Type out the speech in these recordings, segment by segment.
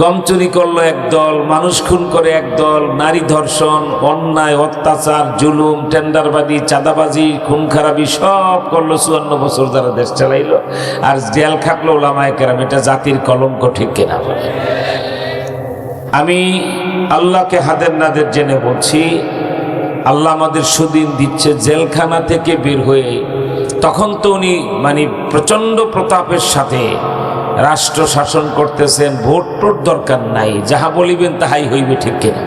গম চুরি করল একদল মানুষ খুন করে একদল নারী ধর্ষণ, অন্যায়, অত্যাচার, জুলুম, টেন্ডারবাজি, চাঁদাবাজি, খুন খারাপি, সব করল চুয়ান্ন বছর যারা দেশ চালাইলো। আর জেল খাটলো ওলামায় কেরাম, এটা জাতির কলঙ্ক ঠিক কিনা আমি আল্লাহকে হাদের নাদের জেনে বলছি, আল্লাহ আমাদের সুদিন দিচ্ছে জেলখানা থেকে বের হয়ে। তখন তো উনি মানে প্রচণ্ড প্রতাপের সাথে রাষ্ট্র শাসন করতেছেন, ভোট টোট দরকার নাই, যাহা বলিবেন তাহাই হইবে, ঠিক কিনা?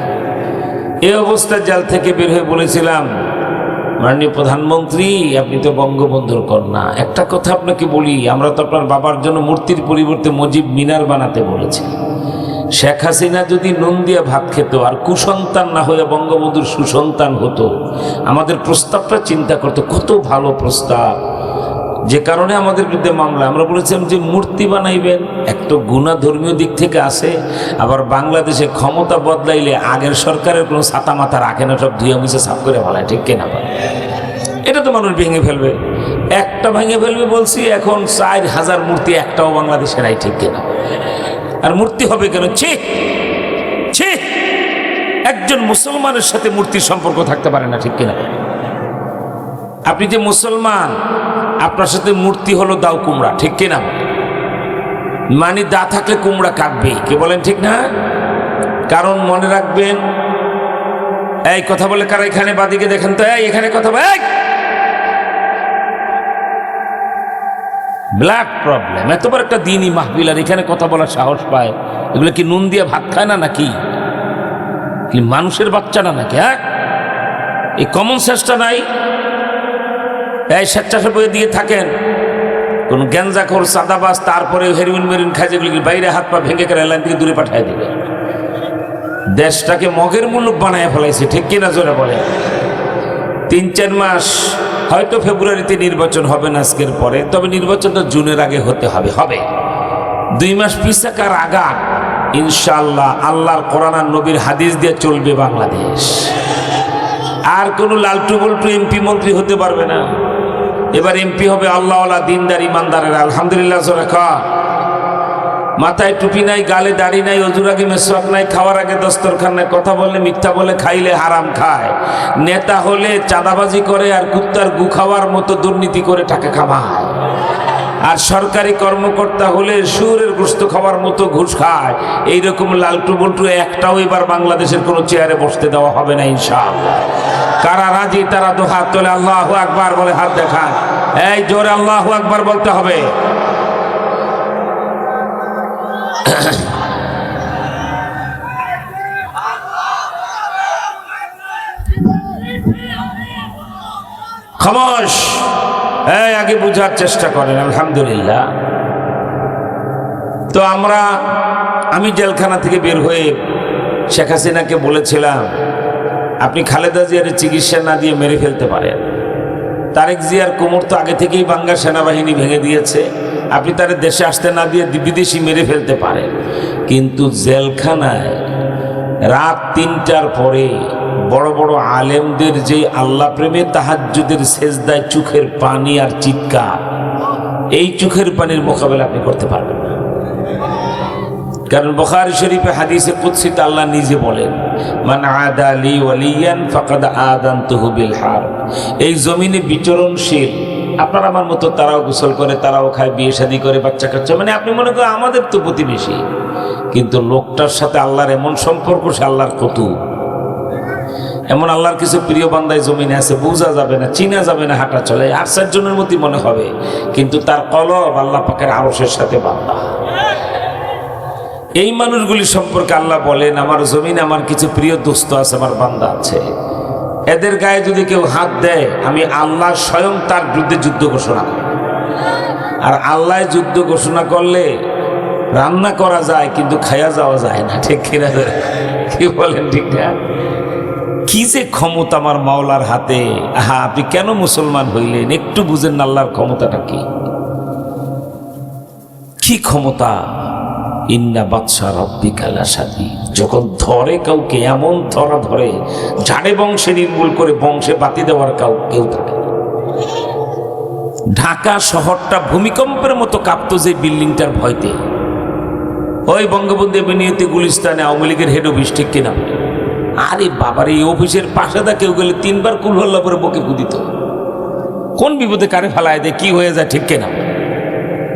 এই অবস্থায় জেল থেকে বের হয়ে বলেছিলাম, মাননীয় প্রধানমন্ত্রী, আপনি তো বঙ্গবন্ধুর কন্যা। একটা কথা আপনাকে বলি, আমরা তো আপনার বাবার জন্য মূর্তির পরিবর্তে মজিব মিনার বানাতে বলেছি। শেখ হাসিনা যদি নুন দিয়ে ভাত খেত, আর কুসন্তান না হয়ে বঙ্গবন্ধুর সুসন্তান হতো, আমাদের প্রস্তাবটা চিন্তা করতো, কত ভালো প্রস্তাব। যে কারণে আমাদের বিরুদ্ধে মামলা। আমরা বলেছিলাম যে মূর্তি বানাইবেন, এক তো গুণা ধর্মীয় দিক থেকে আসে আবার বাংলাদেশে ক্ষমতা বদলাইলে আগের সরকারের কোনো ছাতা মাথা রাখে না, সব ধুয়ে মুছে সাফ করে ভালায় ঠিক কেনা পারে এটা তো মানুষ ভেঙে ফেলবে। একটা ভেঙে ফেলবে বলছি, এখন চার হাজার মূর্তি একটাও বাংলাদেশে নাই, ঠিক কেনা? আর মূর্তি হবে কেন? ছি! ছি! একজন মুসলমানের সাথে মূর্তির সম্পর্ক থাকতে পারে না, ঠিক কিনা? আপনি যে মুসলমান, আপনার সাথে মূর্তি হলো দাও কুমড়া, ঠিক কিনা মানে দা থাকলে কুমড়া কাটবে, কে বলেন ঠিক না? কারণ মনে রাখবেন, এই কথা বলে কারা এখানে বাদিকে দেখেন তো? এই, এখানে কথা বলে! ব্লাড প্রবলেম এতবার একটা দিনই মাহবিল আর এখানে কথা বলার সাহস পায়। এগুলো কি নুন দিয়ে ভাত খায় না নাকি? কি মানুষের বাচ্চা না নাকি হ্যাঁ? এই কমন সেন্সটা নাই। এই স্বেচ্ছাসেবকের দিয়ে থাকেন। কোন গ্যাঞ্জাখোর সাদাবাস তারপরে হেরোইন মেরুইন খায় যেগুলো বাইরে হাত পা ভেঙে করে লাইন থেকে দূরে পাঠিয়ে দিবে। দেশটাকে মগের মুলুক বানায় ফেলাইছে, ঠিক কিনা জোরে বলে তিন, চার মাস, হয়তো ফেব্রুয়ারিতে নির্বাচন হবে না আজকের পরে, তবে নির্বাচনটা জুনের আগে হতে হবে হবে। দুই মাস পিছাকার আগা ইনশাল্লাহ আল্লাহর কোরআন আর নবীর হাদিস দিয়ে চলবে বাংলাদেশ। আর কোনো লালটু বল্টু এমপি মন্ত্রী হতে পারবে না। এবার এমপি হবে আল্লাহওয়ালা, দিনদার, ইমানদারের। আলহামদুলিল্লাহ রেখা মাথায় টুপি নাই, গালে দাড়ি নাই, অজুর আগে মেসওয়াক নাই, খাওয়ার আগে দস্তরখান নাই, কথা বললে মিথ্যা বলে খাইলে হারাম খায়। নেতা হলে চাঁদাবাজি করে আর কুত্তার গু খাওয়ার মতো দুর্নীতি করে টাকা কামায় আর সরকারি কর্মকর্তা হলে সুরের গোস্ত খাওয়ার মতো ঘুষ খায়। এইরকম লালটু বল্টু একটাও এবার বাংলাদেশের কোনো চেয়ারে বসতে দেওয়া হবে না, ইনশাআল্লাহ। কারা রাজি, তারা হাত তোলে, আল্লাহ আকবার বলে হাত দেখায় এই জোরে আল্লাহ আকবার বলতে হবে। খামোশ। এই, আগে বুঝার চেষ্টা করেন, আলহামদুলিল্লাহ। তো আমরা, আমি জেলখানা থেকে বের হয়ে শেখ হাসিনাকে বলেছিলাম আপনি খালেদা জিয়ার চিকিৎসা না দিয়ে মেরে ফেলতে পারেন। তারেক জিয়ার কোমর তো আগে থেকেই বাংলা সেনাবাহিনী ভেঙে দিয়েছে। আপনি তার দেশে আসতে না দিয়ে বিদেশি মেরে ফেলতে পারেন। কিন্তু জেলখানায় রাত তিনটার পরে বড় বড় আলেমদের যে আল্লাহ প্রেমে, তাহাজ্জুদের সেজদায় চোখের পানি আর চিৎকার, এই চোখের পানির মোকাবেলা আপনি করতে পারবেন কারণ বখারি শরীফে হাদিসে কুৎসিত আল্লাহ নিজে বলেন, মান আদালি ওয়ালিয়ান ফাকাদ আদান তুহুবিল হার। এই জমিনে বিচরণশীল, আপনার আমার মতো তারাও গোসল করে, তারাও খায়, বিয়ে শাদী করে, বাচ্চা কাচ্চা মানে আপনি মনে করেন আমাদের তো প্রতিবেশী। কিন্তু লোকটার সাথে আল্লাহর এমন সম্পর্ক, সে আল্লাহর কতু। এমন আল্লাহর কিছু প্রিয় বান্দায় জমিনে আছে, বোঝা যাবে না, চিনা যাবে না, হাঁটা চলে আশ্চর্যনের মতোই মনে হবে। কিন্তু তার কলব আল্লাহ পাকের আড়সের সাথে বান্দা এই মানুষগুলি সম্পর্কে আল্লাহ বলেন, আমার জমিন আমার কিছু প্রিয় দোস্ত আছে, আমার বান্দা আছে। এদের গায়ে যদি কেউ হাত দেয়, আমি আল্লাহ স্বয়ং তার বিরুদ্ধে যুদ্ধ ঘোষণা করি। আর আল্লাহ যুদ্ধ ঘোষণা করলে রান্না করা যায়, কিন্তু খায়া যাওয়া যায় না। ঠিক কিনা? কি বলেন ঠিক না? কি যে ক্ষমতা আমার মাওলার হাতে। আহা, আপনি কেন মুসলমান হইলেন? একটু বুঝেন আল্লাহর ক্ষমতাটা কি? কি ক্ষমতা? ইন্না বাদশাহ রব্বিকালা সাদি যখন ধরে কাউকে, এমন ধরা ধরে, ঝাড়ে বংশে নির্মূল করে বংশে বাতি দেওয়ার কাউ কেউ থাকে ঢাকা শহরটা ভূমিকম্পের মতো কাঁপতো যে বিল্ডিংটার ভয়তে। ওই বঙ্গবন্ধু এভিনিউতে গুলিস্তানে আওয়ামী লীগের হেড অফিস ঠিক কিনা? আরে বাবার, এই অফিসের পাশে দা কেউ গেলে তিনবার কুলহল্লা করে বকে কুদিত। কোন বিপদে কারে ফেলায় দেয় কি হয়ে যায় ঠিক কিনা?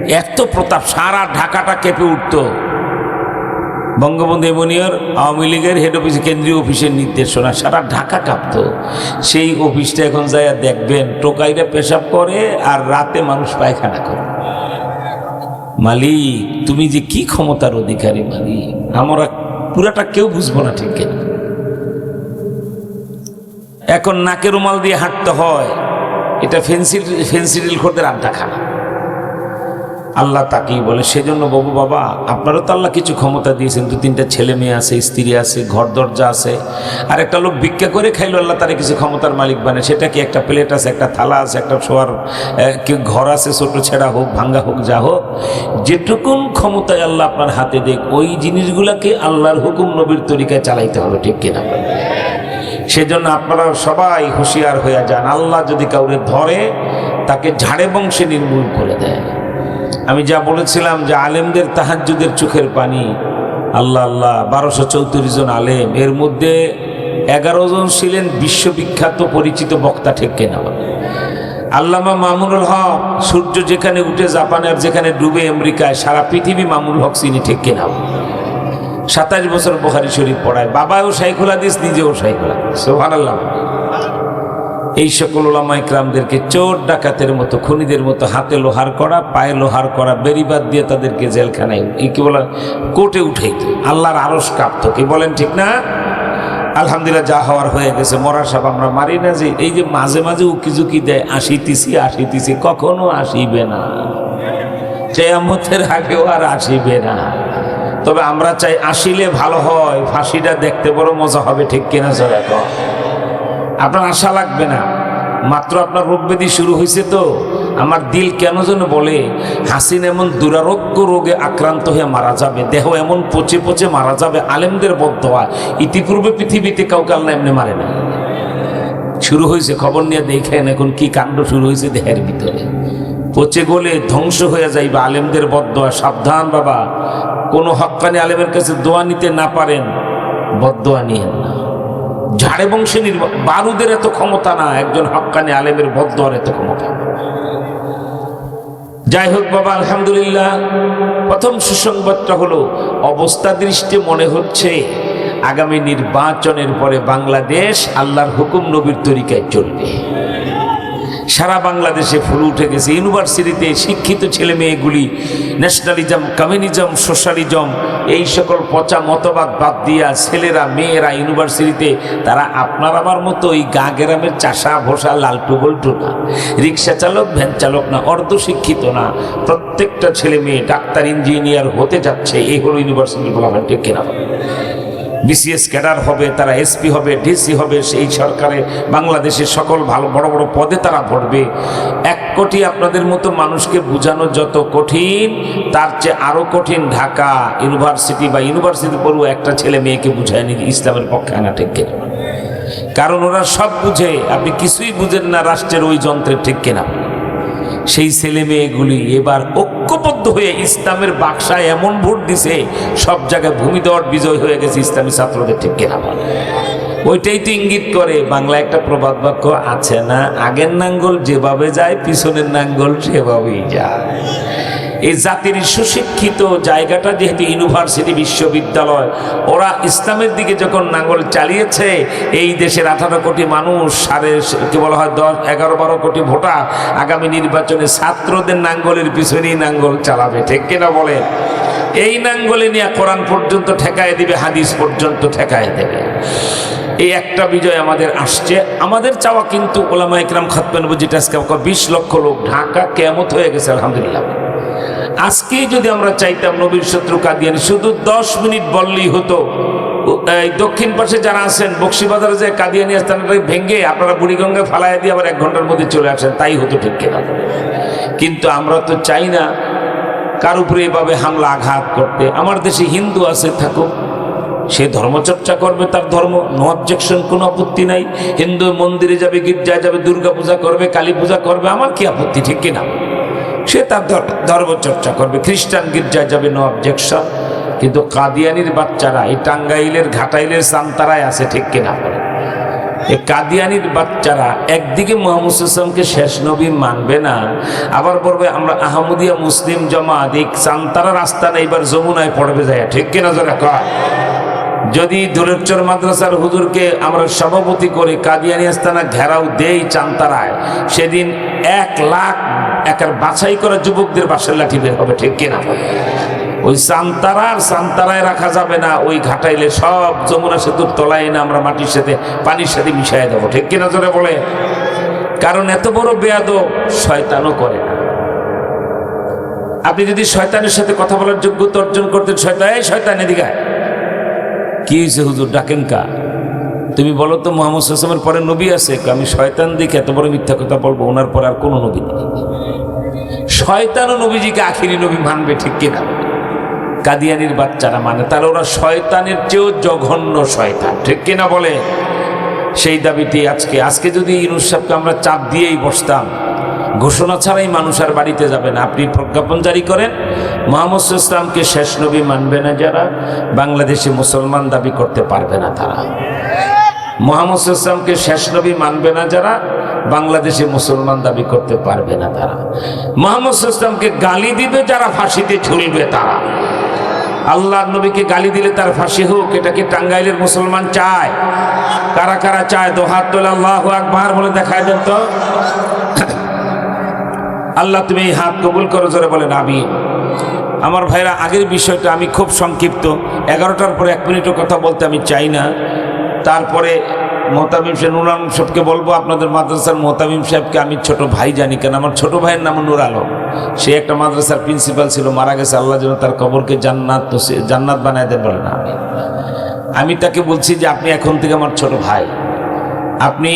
এত প্রতাপ, সারা ঢাকাটা কেঁপে উঠতো। বঙ্গবন্ধু এমনিয়র আওয়ামী লীগের হেড অফিস কেন্দ্রীয় অফিসের নির্দেশনা, সারা ঢাকা কাঁপত। সেই অফিসটা এখন যায় দেখবেন, টোকাইরা পেশাব করে আর রাতে মানুষ পায়খানা করে। মালিক, তুমি যে কি ক্ষমতার অধিকারী মালিক? আমরা পুরাটা কেউ বুঝব না ঠিক কেন? এখন নাকের রুমাল দিয়ে হাঁটতে হয়। এটা ফেন্সিল, ফেন্সিডিল খোরদের আড্ডা খানা আল্লাহ তাকেই বলে, সেজন্য বাবু বাবা, আপনারও তো আল্লাহ কিছু ক্ষমতা দিয়েছেন। দু তিনটা ছেলে মেয়ে আছে, স্ত্রী আছে, ঘর দরজা আছে। আর একটা লোক ভিক্ষা করে খাইলো, আল্লাহ তারা কিছু ক্ষমতার মালিক বানে সেটা কি একটা প্লেট আছে, একটা থালা আছে, একটা শোয়ার ঘর আছে, ছোট ছেঁড়া হোক, ভাঙ্গা হোক, যা হোক, যেটুকুন ক্ষমতায় আল্লাহ আপনার হাতে দেখ ওই জিনিসগুলাকে আল্লাহর হুকুম নবীর তরিকায় চালাইতে হবে, ঠিক কিনা সেজন্য আপনারা সবাই হুঁশিয়ার হয়ে যান, আল্লাহ যদি কাউরে ধরে, তাকে ঝাড়ে বংশে নির্মূল করে দেয়। আমি যা বলেছিলাম যে আলেমদের তাহাজ্জুদের চোখের পানি, আল্লাহ আল্লাহ, বারোশো চৌত্রিশ জন আলেম, এর মধ্যে এগারো জন ছিলেন বিশ্ববিখ্যাত পরিচিত বক্তা ঠিক কেনা আল্লামা মামুনুল হক, সূর্য যেখানে উঠে জাপানে আর যেখানে ডুবে আমেরিকায়, সারা পৃথিবী মামুনুল হক চিনি ঠিক কেনা সাতাশ বছর বোখারি শরীফ পড়ায়, বাবাও শাইখুল হাদিস, নিজেও শাইখুল হাদিস সোহান আল্লাহ এই সকল ওলামা ইকরামদেরকে চোর ডাকাতের মতো, খনিদের মতো হাতে লোহার করা পায়ে লোহার করা বেরিবাদ দিয়ে তাদেরকে জেলখানায় এই কি বলে, কোর্টে উঠাইত আল্লাহর আরস কাঁপত, কি বলেন ঠিক না? আলহামদুলিল্লাহ যা হওয়ার হয়ে গেছে, মরার সাপ আমরা মারি না যে, এই যে মাঝে মাঝে উকিঝুঁকি দেয়, আসিতেছি আসিতেছি, কখনো আসিবে না। চেয়ামতের আগেও আর আসিবে না। তবে আমরা চাই আসিলে ভালো হয়, ফাঁসিটা দেখতে বড় মজা হবে, ঠিক কিনা স্যার এখন আপনার আশা লাগবে না। মাত্র আপনার রোগ ব্যাধি শুরু হয়েছে তো। আমার দিল কেন যেন বলে, হাসিন এমন দুরারোগ্য রোগে আক্রান্ত হয়ে মারা যাবে, দেহ এমন পচে পচে মারা যাবে, আলেমদের বদ্ধয়া ইতিপূর্বে পৃথিবীতে কাউকে আল্লাহ এমনি মারে না শুরু হয়েছে, খবর নিয়ে দেখেন এখন কি কাণ্ড শুরু হয়েছে দেহের ভিতরে। পচে গলে ধ্বংস হয়ে যাইবে, আলেমদের বদয়া সাবধান বাবা, কোনো হক্কানি আলেমের কাছে দোয়া নিতে না পারেন বদয়া নিয়েন না। ঝাড়ে বংশে বারুদের এত ক্ষমতা না, একজন হকানি আলেমের বদর এত ক্ষমতা। যাই হোক বাবা, আলহামদুলিল্লাহ। প্রথম সুসংবাদটা হলো, অবস্থা দৃষ্টি মনে হচ্ছে, আগামী নির্বাচনের পরে বাংলাদেশ আল্লাহর হুকুম নবীর তরিকায় চলবে। সারা বাংলাদেশে ফুল উঠে গেছে। ইউনিভার্সিটিতে শিক্ষিত ছেলে মেয়েগুলি ন্যাশনালিজম কমিউনিজম সোশ্যালিজম এই সকল পচা মতবাদ বাদ দিয়া ছেলেরা, মেয়েরা ইউনিভার্সিটিতে তারা আপনার আমার মতো ওই গা গ্রামের চাষা, ভোসা, লালটু বল্টু না। রিক্সা চালক, ভ্যান চালক না, অর্ধশিক্ষিত না। প্রত্যেকটা ছেলে মেয়ে ডাক্তার ইঞ্জিনিয়ার হতে যাচ্ছে এই হলো ইউনিভার্সিটি বলা কিনা? বিসিএস ক্যাডার হবে, তারা এসপি হবে, ডিসি হবে, সেই সরকারে বাংলাদেশের সকল ভালো, বড় বড় পদে তারা ভরবে এক কোটি আপনাদের মতো মানুষকে বোঝানো যত কঠিন, তার চেয়ে আরও কঠিন ঢাকা ইউনিভার্সিটি বা ইউনিভার্সিটি পড়ুয়া একটা ছেলে মেয়েকে বুঝায় নি ইসলামের পক্ষে আনা ঠিক কিনা? কারণ ওরা সব বুঝে, আপনি কিছুই বুঝেন না রাষ্ট্রের ওই যন্ত্রের ঠিক কিনা। সেই ছেলে মেয়েগুলি এবার ঐক্যবদ্ধ হয়ে ইসলামের বাক্সায় এমন ভোট দিছে, সব জায়গায় ভূমিদর বিজয় হয়ে গেছে ইসলামী ছাত্রদের ঠিক কেনা বলে। ওইটাই তো ইঙ্গিত করে বাংলা একটা প্রবাদ বাক্য আছে না, আগের নাঙ্গল যেভাবে যায়, পিছনের নাঙ্গল সেভাবেই যায়। এই জাতির সুশিক্ষিত জায়গাটা যেহেতু ইউনিভার্সিটি, বিশ্ববিদ্যালয়, ওরা ইসলামের দিকে যখন নাঙ্গল চালিয়েছে, এই দেশের আঠারো কোটি মানুষ, সাড়ে কি বলা হয়, দশ, এগারো, বারো কোটি ভোটার, আগামী নির্বাচনে ছাত্রদের নাঙ্গলের পিছনেই নাঙ্গল চালাবে, ঠিক কিনা বলে? এই নাঙ্গলে নিয়ে কোরআন পর্যন্ত ঠেকায় দিবে, হাদিস পর্যন্ত ঠেকায় দেবে। এই একটা বিজয় আমাদের আসছে। আমাদের চাওয়া কিন্তু ওলামা ইকরাম খাতবেন যেটা আজকে বিশ লক্ষ লোক, ঢাকা কেমত হয়ে গেছে, আলহামদুলিল্লাহ। আজকেই যদি আমরা চাইতাম নবীর শত্রু কাদিয়ানি শুধু দশ মিনিট বললেই হতো। এই দক্ষিণ পাশে যারা আছেন, বক্সিবাজারে যে কাদিয়ানি স্থানটাকে ভেঙে আপনারা বুড়িগঙ্গায় ফালাই দিয়ে আবার এক ঘণ্টার মধ্যে চলে আসেন, তাই হতো ঠিক কিনা? কিন্তু আমরা তো চাই না কার উপরে এভাবে হামলা আঘাত করতে। আমার দেশে হিন্দু আছে, থাকুক। সে ধর্মচর্চা করবে, তার ধর্ম নো অবজেকশন কোনো আপত্তি নাই। হিন্দু মন্দিরে যাবে, গির্জায় যাবে দুর্গা পূজা করবে কালী পূজা করবে, আমার কি আপত্তি, ঠিক কিনা? সে তার ধর- ধর্মচর্চা করবে। খ্রিস্টান গির্জায় যাবে নো অবজেকশন কিন্তু কাদিয়ানির বাচ্চারা, এই টাঙ্গাইলের ঘাটাইলের সান্তারায় আছে, ঠিক কিনা এই কাদিয়ানির বাচ্চারা একদিকে মোহাম্মদ ইসলামকে শেষ নবী মানবে না, আবার বলবে, আমরা আহমদিয়া মুসলিম জমাত, এই সান্তারা রাস্তা না, এবার যমুনায় পড়বে যায় ঠিক কিনা জোরে কয়? যদি দোলেশ্বর মাদ্রাসার হুজুরকে আমরা সভাপতি করে কাদিয়ানি আস্তানা ঘেরাও দেই চান্তারায়, সেদিন এক লাখ একার বাছাই করা যুবকদের বাসের লাঠি বের হবে, ঠিক কিনা? ওই সান্তারার সান্তারায় রাখা যাবে না, ওই ঘাটাইলে সব যমুনা সেতুর তলায় এনে আমরা মাটির সাথে, পানির সাথে মিশাই দেবো, ঠিক কিনা জোরে বলে? কারণ এত বড় বেয়াদ শয়তানও করে না। আপনি যদি শয়তানের সাথে কথা বলার যোগ্যতা অর্জন করতেন, শয়তান, এই শয়তান এদিকে। কি হয়েছে হুজুর? ডাকেন কা? তুমি বলো তো মোহাম্মদ হাসামের পরে নবী আছে? আমি শয়তান দেখে এত বড় মিথ্যা কথা বলব, ওনার পরে আর কোনো নবী নেই। শয়তান ও নবীজিকে আখিরি নবী মানবে ঠিক কিনা? কাদিয়ানির বাচ্চারা মানে তাহলে ওরা শয়তানের চেয়েও জঘন্য শয়তান, ঠিক কিনা বলে? সেই দাবিটি আজকে আজকে যদি ইনুস সাহেবকে আমরা চাপ দিয়েই বসতাম, ঘোষণা ছাড়াই মানুষ আর বাড়িতে যাবে না। আপনি প্রজ্ঞাপন জারি করেন মোহাম্মদ ইসলামকে শেষ নবী মানবে না যারা, বাংলাদেশে মুসলমান দাবি করতে পারবে না তারা। মোহাম্মদ ইসলামকে শেষ নবী মানবে না যারা, বাংলাদেশে মুসলমান দাবি করতে পারবে না তারা। মোহাম্মদ ইসলামকে গালি দিবে যারা ফাঁসিতে ঝুলবে তারা। আল্লাহ নবীকে গালি দিলে তার ফাঁসি হোক এটাকে টাঙ্গাইলের মুসলমান চায়? কারা কারা চায়? দোহাত তোলা আল্লাহ আকবার বলে দেখায় দেন তো। আল্লাহ তুমি এই হাত কবুল করো, জোরে বলেন আমি আমার ভাইরা, আগের বিষয়টা আমি খুব সংক্ষিপ্ত। এগারোটার পরে এক মিনিটও কথা বলতে আমি চাই না। তারপরে মোহতামিম সাহেব নুর আলম সাহেবকে বলব, আপনাদের মাদ্রাসার মোহতামিম সাহেবকে, আমি ছোট ভাই জানি, কেন আমার ছোট ভাইয়ের নাম নুর আলম। সে একটা মাদ্রাসার প্রিন্সিপাল ছিল, মারা গেছে, আল্লাহ যেন তার কবরকে জান্নাত তো সে জান্নাত বানায় দেন না আমি আমি তাকে বলছি যে, আপনি এখন থেকে আমার ছোট ভাই। আপনি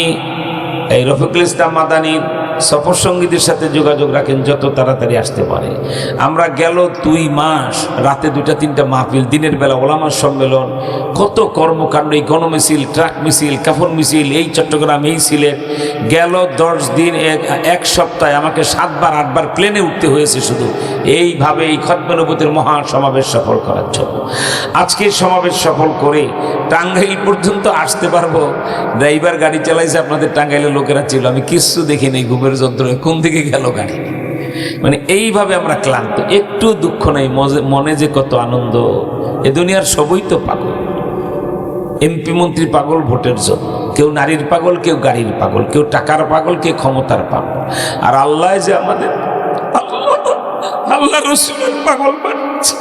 এই রফিকুল ইসলাম মাদানির সফর সঙ্গীদের সাথে যোগাযোগ রাখেন যত তাড়াতাড়ি আসতে পারে। আমরা গেল দুই মাস, রাতে দুটা তিনটা মাহফিল, দিনের বেলা ওলামার সম্মেলন। কত কর্মকাণ্ড, এই গণমিছিল ট্রাক মিছিল কাফন মিছিল, এই চট্টগ্রাম, এই সিলেট। গেল দশ দিন, এক- এক সপ্তাহে আমাকে সাতবার, আটবার প্লেনে উঠতে হয়েছে শুধু। এইভাবে এই খতমানবতের মহা সমাবেশ সফল করার জন্য। আজকের সমাবেশ সফল করে টাঙ্গাইল পর্যন্ত আসতে পারব। ড্রাইভার গাড়ি চালাইছে, আপনাদের টাঙ্গাইলের লোকেরা ছিল, আমি কিচ্ছু দেখিনি নেই ঘুমের যন্ত্রণে কোন দিকে গেল গাড়ি। মানে এইভাবে আমরা ক্লান্ত, একটু দুঃখ নাই মনে যে কত আনন্দ। এ দুনিয়ার সবই তো পাগল। এমপি মন্ত্রী পাগল ভোটের জন্য। কেউ নারীর পাগল, কেউ গাড়ির পাগল, কেউ টাকার পাগল, কেউ ক্ষমতার পাগল। আর আল্লাহ যে আমাদের আল্লাহ রসুলের পাগল বানিয়েছে।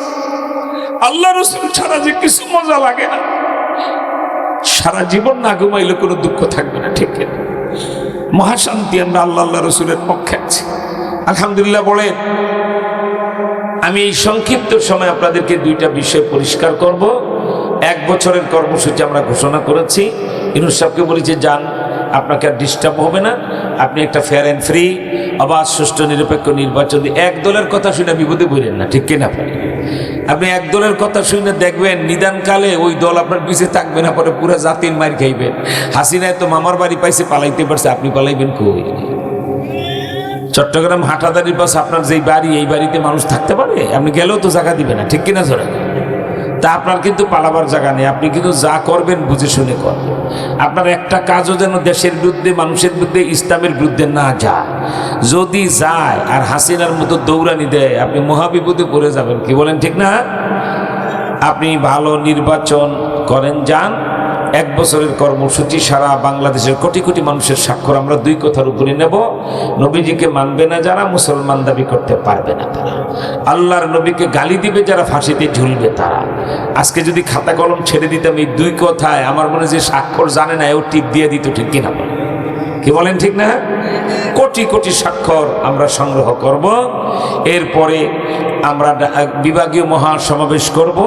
আল্লাহ রসুল ছাড়া যে কিছু মজা লাগে না। সারা জীবন না ঘুমাইলে কোনো দুঃখ থাকবে না, ঠিক না মহাশান্তি আমরা আল্লাহ আল্লাহ রসুলের পক্ষে আছি। আলহামদুলিল্লাহ বলেন, আমি এই সংক্ষিপ্ত সময় আপনাদেরকে দুইটা বিষয় পরিষ্কার করব। এক বছরের কর্মসূচি আমরা ঘোষণা করেছি। ইনুস সাহেবকে বলি যে যান, আপনাকে আর ডিস্টার্ব হবে না। আপনি একটা ফেয়ার অ্যান্ড ফ্রি অবাধ, সুষ্ঠু, নিরপেক্ষ নির্বাচন এক দলের কথা শুনে বিপদে বললেন না, ঠিক কিনা পারে আপনি এক দলের কথা শুনে দেখবেন, নিদানকালে ওই দল আপনার পিছিয়ে থাকবে না, পরে পুরো জাতির মার খাইবেন হাসিনায় তো মামার বাড়ি পাইছে, পালাইতে পারছে, আপনি পালাইবেন কই? চট্টগ্রাম হাটাদারির পাশে আপনার যেই বাড়ি, এই বাড়িতে মানুষ থাকতে পারে? আপনি গেলেও তো জায়গা দিবে না, ঠিক কিনা ধরে তা আপনার কিন্তু পালাবার জায়গা নেই। আপনি কিন্তু যা করবেন বুঝে শুনে করবেন আপনার একটা কাজও যেন দেশের বিরুদ্ধে, মানুষের বিরুদ্ধে, ইসলামের বিরুদ্ধে না যায়। যদি যায় আর হাসিনার মতো দৌড়ানি দেয়, আপনি মহাবিপদে পড়ে যাবেন। কি বলেন ঠিক না? আপনি ভালো নির্বাচন করেন, যান। এক বছরের কর্মসূচি সারা বাংলাদেশের কোটি কোটি মানুষের স্বাক্ষর আমরা দুই কথার উপরে নেব। নবীজিকে মানবে না যারা, মুসলমান দাবি করতে পারবে না তারা। আল্লাহর নবীকে গালি দিবে, যারা ফাঁসিতে ঝুলবে তারা। আজকে যদি খাতা কলম ছেড়ে দিতাম এই দুই কথায়, আমার মনে যে স্বাক্ষর জানে না ও টিপ দিয়ে দিত ঠিক কিনা বলে? কি বলেন ঠিক না? কোটি কোটি স্বাক্ষর আমরা সংগ্রহ করব। এরপরে আমরা বিভাগীয় মহা সমাবেশ করব।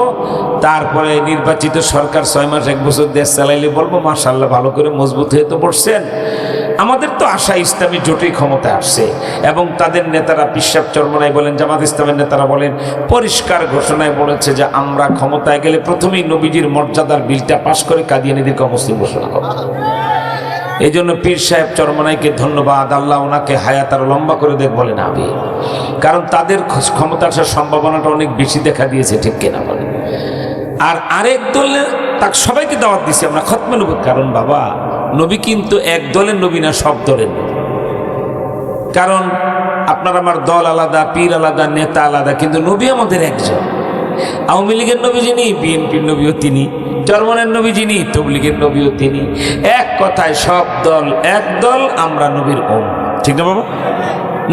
তারপরে নির্বাচিত সরকার ছয় মাস, এক বছর দেশ চালাইলে বলব মাশাল্লাহ ভালো করে মজবুত হয়ে তো পড়ছেন আমাদের তো আশা ইসলামী জোটই ক্ষমতা আসছে এবং তাদের নেতারা পিসাব চরমনাই বলেন, জামাত ইসলামের নেতারা বলেন, পরিষ্কার ঘোষণায় বলেছে যে আমরা ক্ষমতায় গেলে প্রথমেই নবীজির মর্যাদার বিলটা পাশ করে কাদিয়ানিদেরকে অমুসলিম ঘোষণা করব। এই জন্য পীর সাহেব চরমনাইকে ধন্যবাদ, আল্লাহ ওনাকে হায়াত আরও লম্বা করে দেখ বলেন আমি কারণ তাদের ক্ষমতা আসার সম্ভাবনাটা অনেক বেশি দেখা দিয়েছে, ঠিক কিনা বলেন। আর আরেক দলে তাকে সবাইকে দাওয়াত দিছি, আমরা খতমে নবী। কারণ বাবা, নবী কিন্তু এক দলের নবী না, সব দলের। কারণ আপনার আমার দল আলাদা, পীর আলাদা, নেতা আলাদা, কিন্তু নবী আমাদের একজন। আওয়ামী লীগের নবী যিনি, বিএনপির নবীও তিনি। চরমনের নবী যিনি তবলিগের নবীও তিনি। এক কথায় সব দল এক দল, আমরা নবীর ওম ঠিক না বাবা?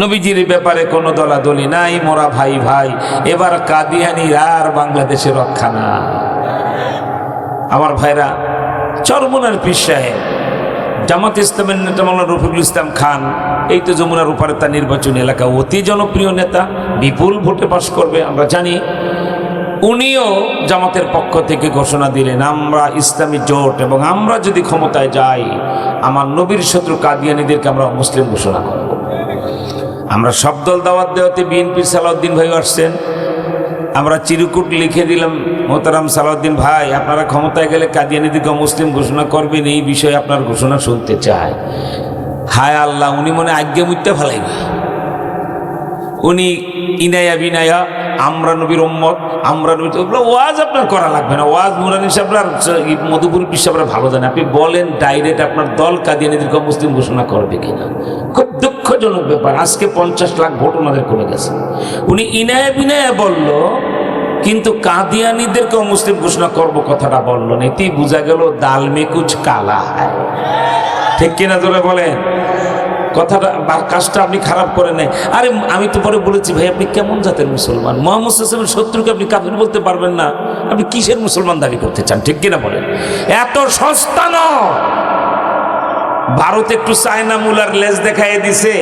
নবীজির ব্যাপারে কোনো দলাদলি নাই, মোরা ভাই ভাই। এবার কাদিয়ানির আর বাংলাদেশে রক্ষা না। আমার ভাইরা, চরমনার পীর জামাত ইসলামের নেতা মাওলানা রফিকুল ইসলাম খান, এই তো যমুনার উপরে তার নির্বাচনী এলাকা অতি জনপ্রিয় নেতা, বিপুল ভোটে পাশ করবে, আমরা জানি। উনিও জামাতের পক্ষ থেকে ঘোষণা দিলেন, আমরা ইসলামী জোট এবং আমরা যদি ক্ষমতায় যাই, আমার নবীর শত্রু কাদিয়ানিদেরকে আমরা মুসলিম ঘোষণা করব। আমরা সব দল দাওয়াত দেওয়াতে বিএনপির সালাউদ্দিন ভাই আসছেন। আমরা চিরকুট লিখে দিলাম, মোহতারাম সালাউদ্দিন ভাই, আপনারা ক্ষমতায় গেলে কাদিয়ানিদিকে মুসলিম ঘোষণা করবেন, এই বিষয়ে আপনার ঘোষণা শুনতে চায় হায় আল্লাহ, উনি মনে আজ্ঞে মুইতে ফেলাইবে। উনি ইনায়া বিনায়া আমরা নবীর উম্মত, আমরা নবীর ওয়াজ আপনার করা লাগবে না। ওয়াজ মুরানি সাহেবরা, মধুপুর বিশ্বাবরা ভালো জানে। আপনি বলেন ডাইরেক্ট আপনার দল কাদিয়ানিদেরকে মুসলিম ঘোষণা করবে কিনা। খুব দুঃখজনক ব্যাপার। আজকে পঞ্চাশ লাখ ভোট ওনাদের কমে গেছে। উনি ইনায়া বিনায়া বলল, কিন্তু কাদিয়ানিদেরকেও মুসলিম ঘোষণা করব কথাটা বলল না। এতেই বোঝা গেল, দাল মে কুচ কালা হয়। ঠিক কিনা ধরে বলেন? কথাটা কাজটা আপনি খারাপ করে নেই আরে, আমি তো পরে বলেছি, ভাই, আপনি কেমন জাতের মুসলমান? মোহাম্মদ হাসানের শত্রুকে আপনি কাফির বলতে পারবেন না। আপনি কিসের মুসলমান দাবি করতে চান, ঠিক কিনা বলেন? এত সস্তা নয়। ভারত একটু চায়না মুলার লেজ দেখাই দিছে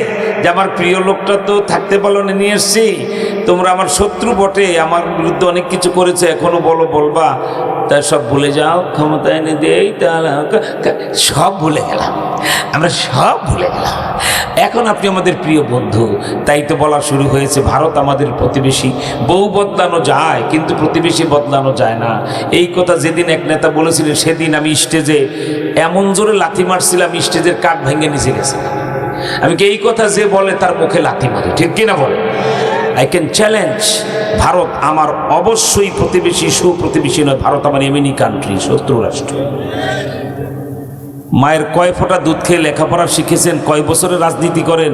যে, আমার প্রিয় লোকটা তো থাকতে পারল না নিয়ে এসছি। তোমরা আমার শত্রু বটে, আমার বিরুদ্ধে অনেক কিছু করেছে, এখনও বলো, বলবা। তা সব ভুলে যাও, ক্ষমতা এনে দেই তাহলে সব ভুলে গেলাম। আমরা সব ভুলে গেলাম। এখন আপনি আমাদের প্রিয় বন্ধু, তাই তো বলা শুরু হয়েছে, ভারত আমাদের প্রতিবেশী। বউ বদলানো যায়, কিন্তু প্রতিবেশী বদলানো যায় না। এই কথা যেদিন এক নেতা বলেছিলেন, সেদিন আমি স্টেজে এমন জোরে লাথি মারছিলাম, স্টেজের কাঠ ভেঙে নিচে গেছিলাম। আমি কি এই কথা যে বলে তার মুখে লাথি মারি, ঠিক কিনা বলে? আই ক্যান চ্যালেঞ্জ ভারত আমার অবশ্যই প্রতিবেশী, সুপ্রতিবেশী নয়, ভারত আমার এমিনি কান্ট্রি শত্রু রাষ্ট্র। মায়ের কয় ফোঁটা দুধ খেয়ে লেখাপড়া শিখেছেন, কয় বছরে রাজনীতি করেন,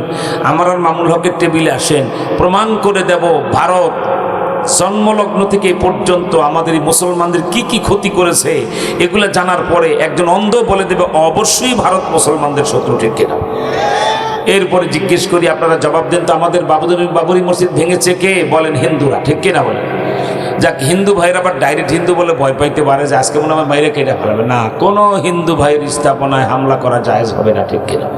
আমার আর মামুল হকের টেবিলে আসেন, প্রমাণ করে দেব ভারত জন্মলগ্ন থেকে পর্যন্ত আমাদের মুসলমানদের কি কি ক্ষতি করেছে, এগুলো জানার পরে একজন অন্ধ বলে দেবে, অবশ্যই ভারত মুসলমানদের শত্রু ঠিক কিনা। এরপরে জিজ্ঞেস করি, আপনারা জবাব দেন তো আমাদের বাবুদের বাবরি মসজিদ ভেঙেছে কে? বলেন হিন্দুরা। ঠিক কিনা বলেন? যাক, হিন্দু ভাইরা আবার ডাইরেক্ট হিন্দু বলে ভয় পাইতে পারে যে আজকে মনে হয় বাইরে কেটে ফেলাবে। না, কোনো হিন্দু ভাইয়ের স্থাপনায় হামলা করা জায়েজ হবে না, ঠিক কিনা?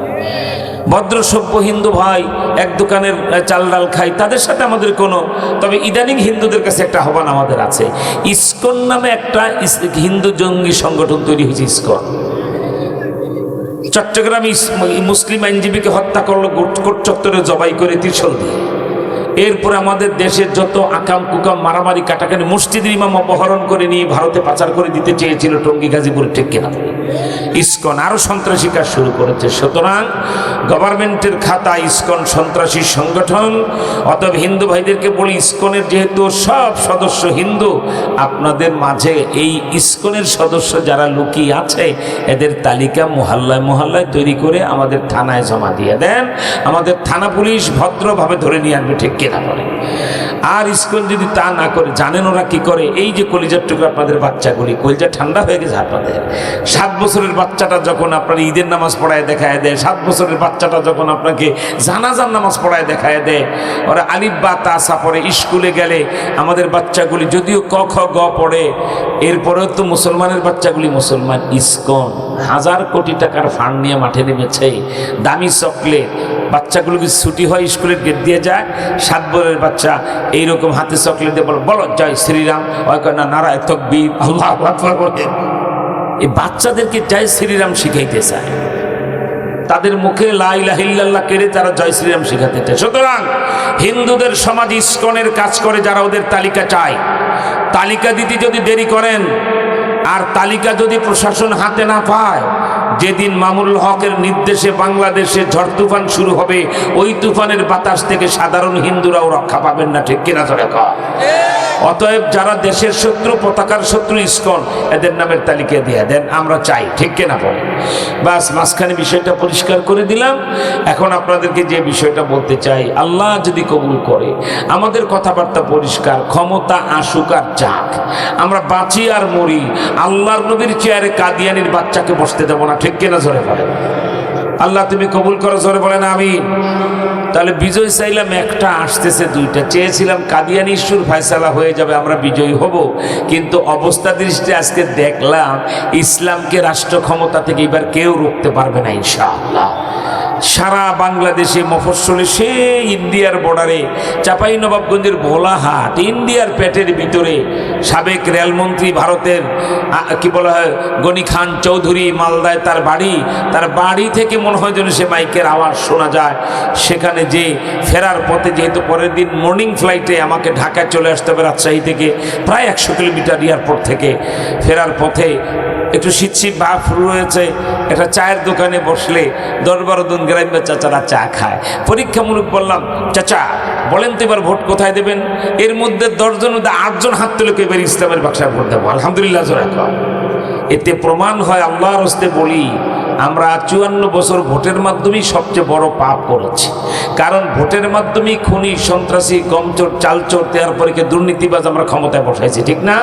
ভদ্র, সভ্য হিন্দু ভাই এক দোকানের চাল ডাল খাই তাদের সাথে আমাদের কোনো, তবে ইদানিং হিন্দুদের কাছে একটা আহ্বান আমাদের আছে। ইস্কন নামে একটা হিন্দু জঙ্গি সংগঠন তৈরি হয়েছে ইসকন। চট্টগ্রামে মুসলিম আইনজীবীকে হত্যা করল গোট- কোট চত্বরে জবাই করে ত্রিশল দিয়ে। এরপরে আমাদের দেশের যত আকাম কুকাম মারামারি কাটাকানি মসজিদের ইমাম অপহরণ করে নিয়ে ভারতে পাচার করে দিতে চেয়েছিল টঙ্গী, গাজীপুরের ঠিক কিনা। ইসকন আরও সন্ত্রাসী কাজ শুরু করেছে। সুতরাং গভর্নমেন্টের খাতা ইসকন সন্ত্রাসী সংগঠন, অতএব হিন্দু ভাইদেরকে বলি, ইসকনের যেহেতু সব সদস্য হিন্দু, আপনাদের মাঝে এই ইসকনের সদস্য যারা লুকিয়ে আছে, এদের তালিকা মহল্লায় মহল্লায় তৈরি করে আমাদের থানায় জমা দিয়ে দেন। আমাদের থানা পুলিশ ভদ্রভাবে ধরে নিয়ে আসবে, ঠিক কিনা বলে। আর স্কুল যদি তা না করে, জানেন ওরা কি করে? এই যে কলিজার টুকরো আপনাদের বাচ্চাগুলি, কলিজা ঠান্ডা হয়ে গেছে আপনাদের। সাত বছরের বাচ্চাটা যখন আপনার ঈদের নামাজ পড়ায় দেখায় দেয়, সাত বছরের বাচ্চাটা যখন আপনাকে জানাজার নামাজ পড়ায় দেখায় দেয়, ওরা আলিফ বা তাসা পড়ে স্কুলে গেলে আমাদের বাচ্চাগুলি যদিও ক, খ, গ পড়ে, এরপরেও তো মুসলমানের বাচ্চাগুলি মুসলমান ইস্কন। হাজার কোটি টাকার ফান্ড নিয়ে মাঠে নেমেছে, দামি চকলেট। বাচ্চাগুলোকে ছুটি হয়, স্কুলের গেট দিয়ে যায়, সাত বছরের বাচ্চা এইরকম হাতে চকলেট দিয়ে বলো বলো, জয় শ্রীরাম। না, নারায় তকবীর এই বাচ্চাদেরকে জয় শ্রীরাম শিখাইতে চায়। তাদের মুখে লাইলাহিল্লাহ কেড়ে তারা জয় শ্রীরাম শিখাতে চায়। সুতরাং হিন্দুদের সমাজ ইস্কনের কাজ করে যারা ওদের তালিকা চায়। তালিকা দিতে যদি দেরি করেন আর তালিকা যদি প্রশাসন হাতে না পায়, যেদিন মামুল হকের নির্দেশে বাংলাদেশে ঝড় তুফান শুরু হবে, ওই তুফানের বাতাস থেকে সাধারণ হিন্দুরাও রক্ষা পাবেন না, ঠিক কিনা ধরে অতএব যারা দেশের শত্রু, পতাকার শত্রু, ইস্কন, এদের নামের তালিকা দিয়ে দেন, আমরা চাই, ঠিক কিনা বলে? বাস, মাঝখানে বিষয়টা পরিষ্কার করে দিলাম। এখন আপনাদেরকে যে বিষয়টা বলতে চাই, আল্লাহ যদি কবুল করে, আমাদের কথাবার্তা পরিষ্কার, ক্ষমতা আসুক আর যাক। আমরা বাঁচি আর মরি আল্লাহর নবীর চেয়ারে কাদিয়ানির বাচ্চাকে বসতে দেবো না, ঠিক কিনা ধরে বলেন? আল্লাহ তুমি কবুল করো, জোরে বলেন আমি তাহলে বিজয় চাইলাম একটা, আসতেছে দুইটা। চেয়েছিলাম কাদিয়ানি ঈশ্বর ফয়সালা হয়ে যাবে, আমরা বিজয়ী হব। কিন্তু অবস্থা দৃষ্টি আজকে দেখলাম, ইসলামকে রাষ্ট্র ক্ষমতা থেকে এবার কেউ রুখতে পারবে না, ইনশাআল্লাহ। সারা বাংলাদেশে মফস্বলে সেই ইন্ডিয়ার বর্ডারে চাপাই নবাবগঞ্জের ভোলাহাট, ইন্ডিয়ার পেটের ভিতরে সাবেক রেলমন্ত্রী ভারতের কি বলা হয়, গনি খান চৌধুরী মালদায় তার বাড়ি তার বাড়ি থেকে মনে হয় যেন সে মাইকের আওয়াজ শোনা যায়। সেখানে যে ফেরার পথে যেহেতু পরের দিন মর্নিং ফ্লাইটে আমাকে ঢাকায় চলে আসতে হবে রাজশাহী থেকে, প্রায় একশো কিলোমিটার এয়ারপোর্ট থেকে। ফেরার পথে একটু শীত শীত ভাব রয়েছে একটা চায়ের দোকানে বসলে দশ বারো দিন গ্রাম্য চাচারা চা খায়। পরীক্ষামূলক বললাম, চাচা, বলেন তো এবার ভোট কোথায় দেবেন? এর মধ্যে দশজন মধ্যে আটজন হাত তুলে কেউ এবার ইসলামের বাক্সায় ভোট দেবো। আলহামদুলিল্লাহ, জোরে কর। এতে প্রমাণ হয়, আল্লাহর হস্তে বলি, আমরা চুয়ান্ন বছর ভোটের মাধ্যমেই সবচেয়ে বড় পাপ করেছি। কারণ ভোটের মাধ্যমেই খুনি, সন্ত্রাসী, গমচোর, চালচোর দেওয়ার পরে দুর্নীতিবাজ আমরা ক্ষমতায় বসাইছি, ঠিক না?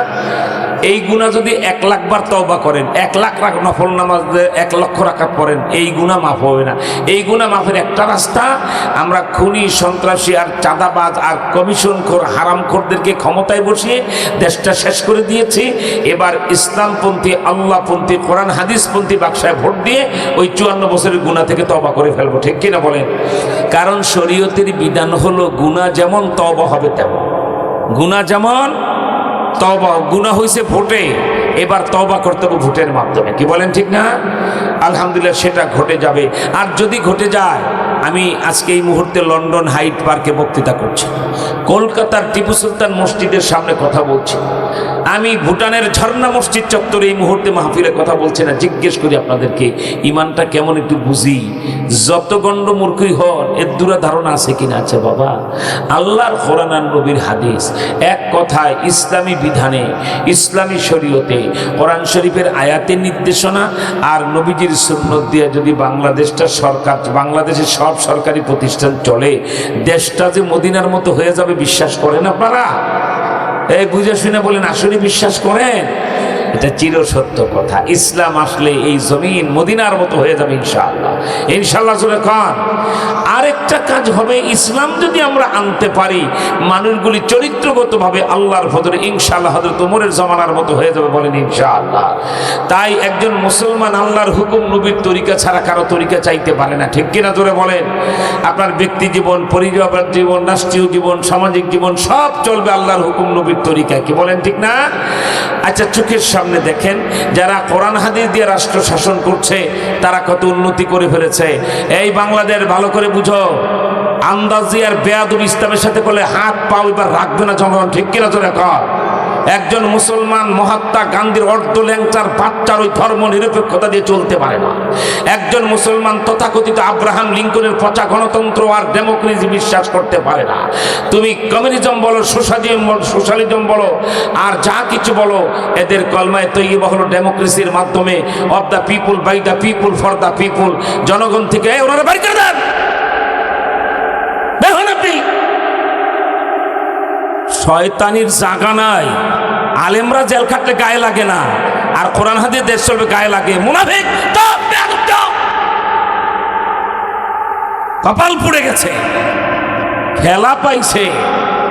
এই গুণা যদি এক লাখ বার তওবা করেন, এক লাখ রাখ নফল নামাজ এক লক্ষ রাখা পড়েন, এই গুণা মাফ হবে না। এই গুণা মাফের একটা রাস্তা, আমরা খুনি, সন্ত্রাসী আর চাঁদাবাজ আর কমিশন খোর হারামখোরদেরকে ক্ষমতায় বসিয়ে দেশটা শেষ করে দিয়েছি। এবার ইসলামপন্থী, আল্লাহপন্থী, কোরআন, হাদিসপন্থী বাক্সায় ভোট দিয়ে ওই চুয়ান্ন বছরের গুণা থেকে তবা করে ফেলব, ঠিক কিনা বলেন? কারণ শরীয়তের বিধান হলো, গুণা যেমন তবা হবে তেমন। গুণা যেমন তবা গুণা হয়েছে ভোটে। এবার তবা করতে হবে ভোটের মাধ্যমে। কি বলেন ঠিক না? আলহামদুলিল্লাহ, সেটা ঘটে যাবে। আর যদি ঘটে যায় আমি আজকে এই মুহূর্তে লন্ডন হাইট পার্কে বক্তৃতা করছি। কলকাতার টিপু সুলতান মসজিদের সামনে কথা বলছি। আমি ভুটানের ঝর্ণা মসজিদ চত্বরে এই মুহূর্তে মাহফিলে কথা বলছি না। জিজ্ঞেস করি আপনাদেরকে, ইমানটা কেমন একটু বুঝি? যত গণ্ড মূর্খই হন, এর দূরা ধারণা আছে কিনা? আছে বাবা, আল্লাহর কোরআন নবীর হাদিস। এক কথায়, ইসলামী বিধানে, ইসলামী শরীয়তে, কোরআন শরীফের আয়াতের নির্দেশনা আর নবীজির সুন্নত দিয়ে যদি বাংলাদেশটা সরকার, বাংলাদেশের সব সরকারি প্রতিষ্ঠান চলে, দেশটা যে মদিনার মতো হয়ে যাবে, বিশ্বাস করেন আপনারা? এই বুঝে শুনে বলেন, আসলে বিশ্বাস করেন? এটা চির সত্য কথা। ইসলাম আসলে এই জমিন মদিনার মতো হয়ে যাবে ইনশাআল্লাহ। ইনশাআল্লাহ জোরে খান আরেকটা কাজ হবে, ইসলাম যদি আমরা আনতে পারি, মানুষগুলি চরিত্রগতভাবে আল্লাহর ভদরে ইনশাআল্লাহ হজরত উমরের জমানার মতো হয়ে যাবে বলেন ইনশাআল্লাহ। তাই একজন মুসলমান আল্লাহর হুকুম নবীর তরিকা ছাড়া কারও তরিকা চাইতে পারে না। ঠিক কিনা জোরে বলেন? আপনার ব্যক্তি জীবন, পরিবার জীবন, রাষ্ট্রীয় জীবন, সামাজিক জীবন সব চলবে আল্লাহর হুকুম নবীর তরিকা কি বলেন ঠিক না? আচ্ছা চোখের সামনে দেখেন, যারা কোরআন হাদিস দিয়ে রাষ্ট্র শাসন করছে, তারা কত উন্নতি করে ফেলেছে। এই বাংলাদেশ ভালো করে বুঝো, আন্দাজি আর বেয়াদুল ইসলামের সাথে বলে হাত পাও এবার রাখবে না জনগণ, ঠিক কিনা চলে কর একজন মুসলমান মহাত্মা গান্ধীর অর্ধ ল্যাংচার বাচ্চার ওই ধর্ম নিরপেক্ষতা দিয়ে চলতে পারে না। একজন মুসলমান তথাকথিত আব্রাহাম লিঙ্কনের পচা গণতন্ত্র আর ডেমোক্রেসি বিশ্বাস করতে পারে না। তুমি কমিউনিজম বলো সোশ্যালিজম বলো সোশ্যালিজম বলো আর যা কিছু বলো এদের কলমায় তৈরি হলো ডেমোক্রেসির মাধ্যমে of the people by the people for the people জনগণ থেকে "এই, ওনারা বাড়ি করে দেন বের হন আপনি শয়তানির জাগা নাই। আলেমরা জেল খাটলে গায়ে লাগে না, আর কোরআন হাদিয়ে দেশ চলবে গায়ে লাগে। মুনাফিক কপাল পুড়ে গেছে, খেলা পাইছে,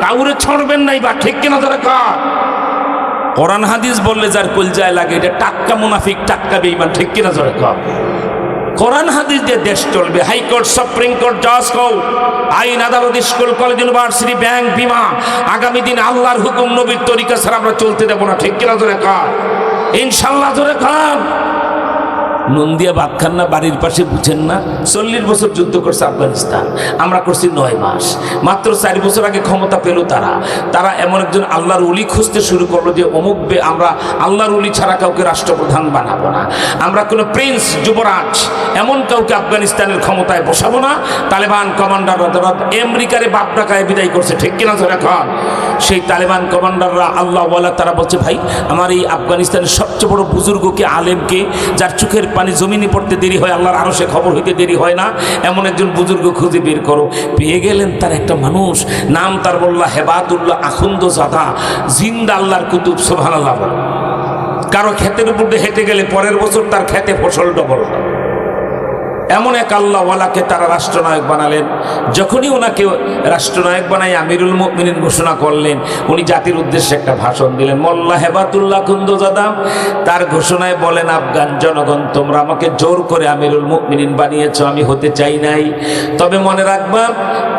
কাউরে ছড়বেন নাই বা, ঠিক কিনা ধরে কর। কোরআন হাদিস বললে যার কলজায় লাগে, এটা টাক্কা মুনাফিক টাক্কা বেইমান ঠিক কিনা ধরে কর। কোরআন হাদিস দিয়ে দেশ চলবে। হাইকোর্ট, সুপ্রিম কোর্ট, জজ কোর্ট আইন, আদালত, স্কুল, কলেজ, ইউনিভার্সিটি, ব্যাংক, বিমা, আগামী দিন আল্লাহর হুকুম, নবীর তরিকা ছাড়া আমরা চলতে দেবো না। ঠিক কিনা ধরে কান? ইনশাল্লাহ ধরে খান নুন দিয়ে ভাত খান না, বাড়ির পাশে বুঝেন না। চল্লিশ বছর যুদ্ধ করছে আফগানিস্তান, আমরা করছি নয় মাস। মাত্র চার বছর আগে ক্ষমতা পেল তারা। তারা এমন একজন আল্লাহর উলি খুঁজতে শুরু করল যে, অমুক আমরা আল্লাহর উলি ছাড়া কাউকে রাষ্ট্রপ্রধান বানাবো না। আমরা কোনো প্রিন্স, যুবরাজ, এমন কাউকে আফগানিস্তানের ক্ষমতায় বসাবো না। তালেবান কমান্ডাররা আমেরিকারে বাপ ডাকায় বিদায় করছে, ঠিক কিনা ধরে এখন সেই তালেবান কমান্ডাররা আল্লাহ তারা বলছে, ভাই, আমার এই আফগানিস্তানের সবচেয়ে বড় বুজুর্গকে, আলেমকে, যার চোখের পানি জমিনে পড়তে দেরি হয়, আল্লাহর আরও সে খবর হইতে দেরি হয় না। এমন একজন বুজুর্গ খুঁজে বের করো। পেয়ে গেলেন তার একটা মানুষ, নাম তার বললা হেবাতুল্লাহ আখুন্দ জাদা, জিন্দা আল্লাহর কুতুব সোহান আল্লাহ কারও ক্ষেতের উপর হেঁটে গেলে পরের বছর তার খেতে ফসল ডবল। হয় এমন এক আল্লাহওয়ালাকে তারা রাষ্ট্রনায়ক বানালেন। যখনই ওনাকে রাষ্ট্রনায়ক বানাই আমিরুল মুমিনিন ঘোষণা করলেন, উনি জাতির উদ্দেশ্যে একটা ভাষণ দিলেন। মোল্লা হেবাতুল্লাহ কুন্দজাদাম তার ঘোষণায় বলেন, আফগান জনগণ, তোমরা আমাকে জোর করে আমিরুল মুমিনিন বানিয়েছ, আমি হতে চাই নাই। তবে মনে রাখবা,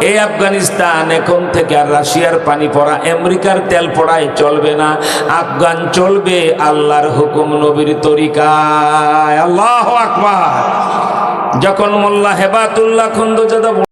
এই আফগানিস্তান এখন থেকে আর রাশিয়ার পানি পড়া, আমেরিকার তেল পড়ায় চলবে না। আফগান চলবে আল্লাহর হুকুম নবীর তরিকায়। আল্লাহ আকবার। যখন মোল্লা হেবাতুল্লাহ খন্দজাদা